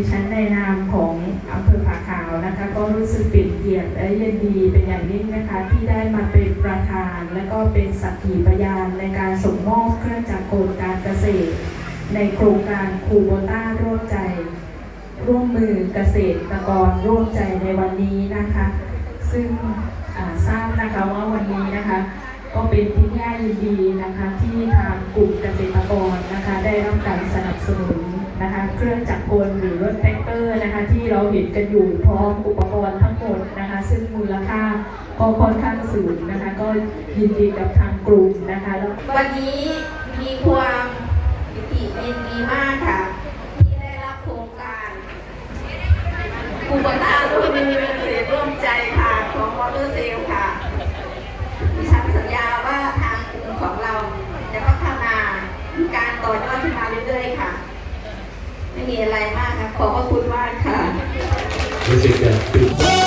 ดิฉันในนามของอำเภอผาขาวนะคะ ก็รู้สึกเป็นเกียรติและยินดีเป็นอย่างยิ่งนะคะ ที่ได้มาเป็นประธาน และก็เป็นสักขีพยานในการส่งมอบเครื่องจักรกลการเกษตร ในโครงการคูโบต้าร่วมใจ ร่วมมือเกษตรกรร่วมใจในวันนี้นะคะ ซึ่งทราบนะคะว่าวันนี้นะคะ ก็เป็นที่น่ายินดีนะคะที่ทางกลุ่ม สนับสนุนนะคะเครื่องจักรกลหรือรถแท็กเตอร์นะคะที่เราเห็นกันอยู่พร้อมอุปกรณ์ทั้งหมดนะคะซึ่งมูลค่าก็ค่อนข้างสูงนะคะก็ยินดีกับทางกลุ่มนะคะแล้ววันนี้มีความปิติยินดีมากค่ะที่ได้รับโครงการอุปทานร่วมมือเกษตรร่วมใจค่ะของมอเตอร์เซลค่ะดิฉันสัญญาว่าทางกลุ่มของเราจะพัฒนามีการต่อยอดขึ้นมาเรื่อย ม่มีอะไรมากค่ะขอบพระคุณมากค่ะรู้สึกจะตื่นเฮ้